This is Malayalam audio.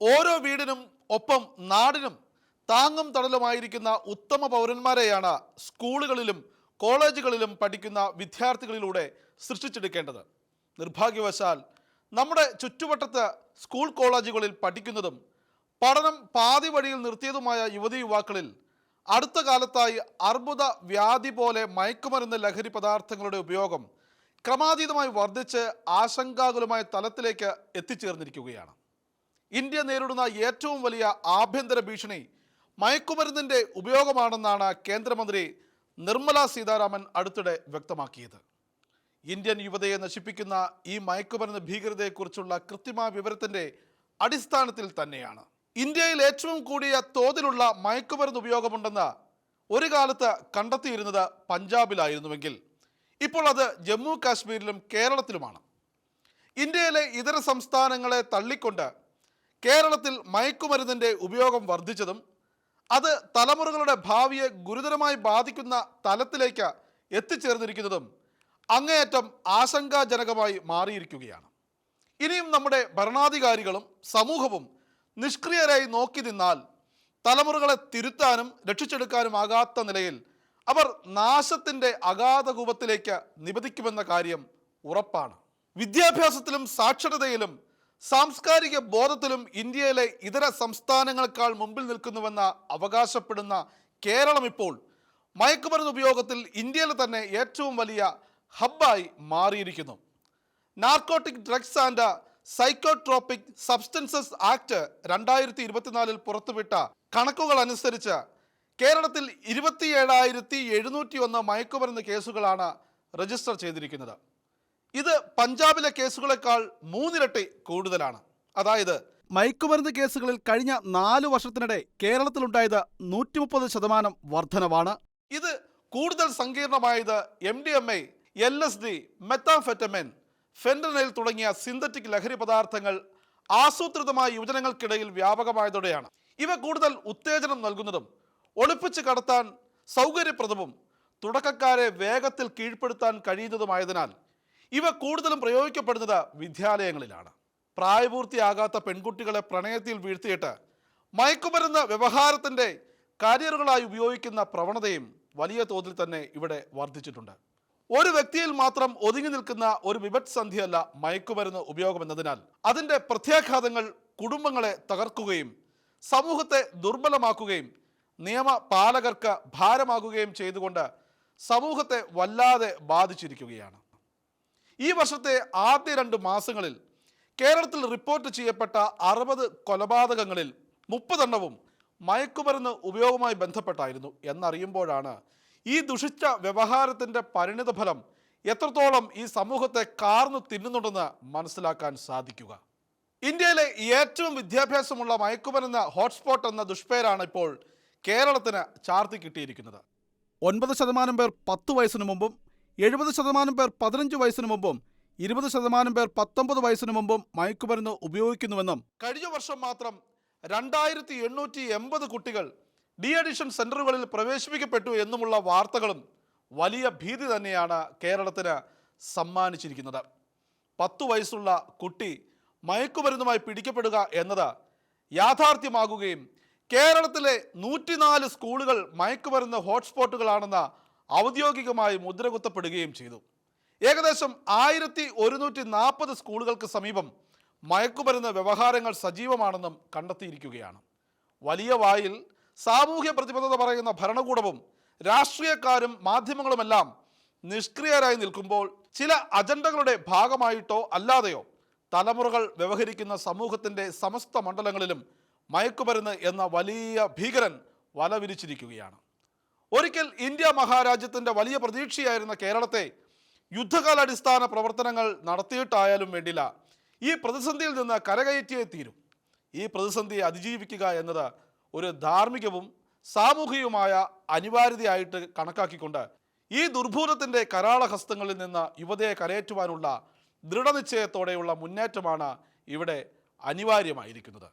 ഓരോ വീടിനും ഒപ്പം നാടിനും താങ്ങും തണലുമായിരിക്കുന്ന ഉത്തമ പൗരന്മാരെയാണ് സ്കൂളുകളിലും കോളേജുകളിലും പഠിക്കുന്ന വിദ്യാർത്ഥികളിലൂടെ സൃഷ്ടിച്ചെടുക്കേണ്ടത്. നിർഭാഗ്യവശാൽ നമ്മുടെ ചുറ്റുവട്ടത്ത് സ്കൂൾ കോളേജുകളിൽ പഠിക്കുന്നതും പഠനം പാതി വഴിയിൽ നിർത്തിയതുമായ യുവതി യുവാക്കളിൽ അടുത്ത കാലത്തായി അർബുദ വ്യാധി പോലെ മയക്കുമരുന്ന് ലഹരി പദാർത്ഥങ്ങളുടെ ഉപയോഗം ക്രമാതീതമായി വർദ്ധിച്ച് ആശങ്കാകുലമായ തലത്തിലേക്ക് എത്തിച്ചേർന്നിരിക്കുകയാണ്. ഇന്ത്യ നേരിടുന്ന ഏറ്റവും വലിയ ആഭ്യന്തര ഭീഷണി മയക്കുമരുന്നിന്റെ ഉപയോഗമാണെന്നാണ് കേന്ദ്രമന്ത്രി നിർമ്മല സീതാരാമൻ അടുത്തിടെ വ്യക്തമാക്കിയത്. ഇന്ത്യൻ യുവതയെ നശിപ്പിക്കുന്ന ഈ മയക്കുമരുന്ന് ഭീകരതയെക്കുറിച്ചുള്ള കൃത്യമായ വിവരത്തിന്റെ അടിസ്ഥാനത്തിൽ തന്നെയാണ്. ഇന്ത്യയിൽ ഏറ്റവും കൂടിയ തോതിലുള്ള മയക്കുമരുന്ന് ഉപയോഗമുണ്ടെന്ന് ഒരു കാലത്ത് കണ്ടെത്തിയിരുന്നത് പഞ്ചാബിലായിരുന്നുവെങ്കിൽ ഇപ്പോൾ അത് ജമ്മു കാശ്മീരിലും കേരളത്തിലുമാണ്. ഇന്ത്യയിലെ ഇതര സംസ്ഥാനങ്ങളെ തള്ളിക്കൊണ്ട് കേരളത്തിൽ മയക്കുമരുന്നിന്റെ ഉപയോഗം വർദ്ധിച്ചതും അത് തലമുറകളുടെ ഭാവിയെ ഗുരുതരമായി ബാധിക്കുന്ന തലത്തിലേക്ക് എത്തിച്ചേർന്നിരിക്കുന്നതും അങ്ങേയറ്റം ആശങ്കാജനകമായി മാറിയിരിക്കുകയാണ്. ഇനിയും നമ്മുടെ ഭരണാധികാരികളും സമൂഹവും നിഷ്ക്രിയരായി നോക്കി നിന്നാൽ തലമുറകളെ തിരുത്താനും രക്ഷിച്ചെടുക്കാനും ആകാത്ത നിലയിൽ അവർ നാശത്തിന്റെ അഗാധകൂപത്തിലേക്ക് നിപതിക്കുമെന്ന കാര്യം ഉറപ്പാണ്. വിദ്യാഭ്യാസത്തിലും സാക്ഷരതയിലും സാംസ്കാരിക ബോധത്തിലും ഇന്ത്യയിലെ ഇതര സംസ്ഥാനങ്ങളെക്കാൾ മുമ്പിൽ നിൽക്കുന്നുവെന്ന അവകാശപ്പെടുന്ന കേരളം ഇപ്പോൾ മയക്കുമരുന്ന് ഉപയോഗത്തിൽ ഇന്ത്യയിലെ തന്നെ ഏറ്റവും വലിയ ഹബ്ബായി മാറിയിരിക്കുന്നു. Narcotic drugs and psychotropic substances act രണ്ടായിരത്തി ഇരുപത്തിനാലിൽ പുറത്തുവിട്ട കണക്കുകൾ അനുസരിച്ച് കേരളത്തിൽ ഇരുപത്തിയേഴായിരത്തി എഴുന്നൂറ്റി ഒന്ന് മയക്കുമരുന്ന് കേസുകളാണ് രജിസ്റ്റർ ചെയ്തിരിക്കുന്നത്. ഇത് പഞ്ചാബിലെ കേസുകളെക്കാൾ മൂന്നിരട്ടി കൂടുതലാണ്. അതായത് മയക്കുമരുന്ന് കേസുകളിൽ കഴിഞ്ഞ നാലു വർഷത്തിനിടെ കേരളത്തിലുണ്ടായത് നൂറ്റി മുപ്പത് ശതമാനം വർധനവാണ്. ഇത് കൂടുതൽ സങ്കീർണമായത് M D M A L S D methamphetamine fentanyl തുടങ്ങിയ സിന്തറ്റിക് ലഹരി പദാർത്ഥങ്ങൾ ആസൂത്രിതമായ യുവജനങ്ങൾക്കിടയിൽ വ്യാപകമായതോടെയാണ്. ഇവ കൂടുതൽ ഉത്തേജനം നൽകുന്നതും ഒളിപ്പിച്ച് കടത്താൻ സൗകര്യപ്രദവും തുടക്കക്കാരെ വേഗത്തിൽ കീഴ്പ്പെടുത്താൻ കഴിയുന്നതുമായതിനാൽ ഇവ കൂടുതലും പ്രയോഗിക്കപ്പെടുന്നത് വിദ്യാലയങ്ങളിലാണ്. പ്രായപൂർത്തിയാകാത്ത പെൺകുട്ടികളെ പ്രണയത്തിൽ വീഴ്ത്തിയിട്ട് മയക്കുമരുന്ന് വ്യവഹാരത്തിന്റെ കാരിയറുകളായി ഉപയോഗിക്കുന്ന പ്രവണതയും വലിയ തോതിൽ തന്നെ ഇവിടെ വർദ്ധിച്ചിട്ടുണ്ട്. ഒരു വ്യക്തിയിൽ മാത്രം ഒതുങ്ങി നിൽക്കുന്ന ഒരു വിപത് സന്ധിയല്ല മയക്കുമരുന്ന് ഉപയോഗം എന്നതിനാൽ അതിന്റെ പ്രത്യാഘാതങ്ങൾ കുടുംബങ്ങളെ തകർക്കുകയും സമൂഹത്തെ ദുർബലമാക്കുകയും നിയമ പാലകർക്ക് ഭാരമാകുകയും ചെയ്തുകൊണ്ട് സമൂഹത്തെ വല്ലാതെ ബാധിച്ചിരിക്കുകയാണ്. ഈ വർഷത്തെ ആദ്യ രണ്ട് മാസങ്ങളിൽ കേരളത്തിൽ റിപ്പോർട്ട് ചെയ്യപ്പെട്ട അറുപത് കൊലപാതകങ്ങളിൽ മുപ്പതെണ്ണവും മയക്കുമരുന്ന് ഉപയോഗവുമായി ബന്ധപ്പെട്ടായിരുന്നു. എന്നറിയുമ്പോഴാണ് ഈ ദുഷിച്ച വ്യവഹാരത്തിന്റെ പരിണിതഫലം എത്രത്തോളം ഈ സമൂഹത്തെ കാർന്നു തിന്നുന്നുണ്ടെന്ന് മനസ്സിലാക്കാൻ സാധിക്കുക. ഇന്ത്യയിലെ ഏറ്റവും വിദ്യാഭ്യാസമുള്ള മയക്കുമരുന്ന് ഹോട്ട്സ്പോട്ട് എന്ന ദുഷ്പേരാണ് ഇപ്പോൾ കേരളത്തിന് ചാർത്തി കിട്ടിയിരിക്കുന്നത്. ഒൻപത് ശതമാനം പേർ പത്ത് വയസ്സിന് മുമ്പും എഴുപത് ശതമാനം പേർ പതിനഞ്ച് വയസ്സിന് മുമ്പും ഇരുപത് ശതമാനം പേർ പത്തൊമ്പത് വയസ്സിന് മുമ്പും മയക്കുമരുന്ന് ഉപയോഗിക്കുന്നുവെന്നും കഴിഞ്ഞ വർഷം മാത്രം രണ്ടായിരത്തി എണ്ണൂറ്റി എൺപത് കുട്ടികൾ ഡി അഡിഷൻ സെന്ററുകളിൽ പ്രവേശിപ്പിക്കപ്പെട്ടു എന്നുമുള്ള വാർത്തകളും വലിയ ഭീതി തന്നെയാണ് കേരളത്തിന് സമ്മാനിച്ചിരിക്കുന്നത്. പത്തു വയസ്സുള്ള കുട്ടി മയക്കുമരുന്നുമായി പിടിക്കപ്പെടുക എന്നത് യാഥാർത്ഥ്യമാകുകയും കേരളത്തിലെ നൂറ്റിനാല് സ്കൂളുകൾ മയക്കുമരുന്ന് ഹോട്ട്സ്പോട്ടുകളാണെന്ന് ഔദ്യോഗികമായി മുദ്രകുത്തപ്പെടുകയും ചെയ്തു. ഏകദേശം ആയിരത്തി ഒരുന്നൂറ്റി നാൽപ്പത് സ്കൂളുകൾക്ക് സമീപം മയക്കുമരുന്ന് വ്യവഹാരങ്ങൾ സജീവമാണെന്നും കണ്ടെത്തിയിരിക്കുകയാണ്. വലിയ വായിൽ സാമൂഹ്യ പ്രതിബദ്ധത പറയുന്ന ഭരണകൂടവും രാഷ്ട്രീയക്കാരും മാധ്യമങ്ങളുമെല്ലാം നിഷ്ക്രിയരായി നിൽക്കുമ്പോൾ ചില അജണ്ടകളുടെ ഭാഗമായിട്ടോ അല്ലാതെയോ തലമുറകൾ വ്യവഹരിക്കുന്ന സമൂഹത്തിന്റെ സമസ്ത മണ്ഡലങ്ങളിലും മയക്കുമരുന്ന് എന്ന വലിയ ഭീകരൻ വല വിരിച്ചിരിക്കുകയാണ് ഒരിക്കൽ ഇന്ത്യ മഹാരാജ്യത്തിന്റെ വലിയ പ്രതീക്ഷയായിരുന്ന കേരളത്തെ യുദ്ധകാലാടിസ്ഥാന പ്രവർത്തനങ്ങൾ നടത്തിയിട്ടായാലും വേണ്ടില്ല. ഈ പ്രതിസന്ധിയിൽ നിന്ന് കരകയറ്റിയേ തീരും. ഈ പ്രതിസന്ധിയെ അതിജീവിക്കുക എന്നത് ഒരു ധാർമ്മികവും സാമൂഹികവുമായ അനിവാര്യതയായിട്ട് കണക്കാക്കിക്കൊണ്ട് ഈ ദുർഭൂതത്തിന്റെ കരാളഹസ്തങ്ങളിൽ നിന്ന് യുവതയെ കരയേറ്റുവാനുള്ള ദൃഢനിശ്ചയത്തോടെയുള്ള മുന്നേറ്റമാണ് ഇവിടെ അനിവാര്യമായിരിക്കുന്നത്.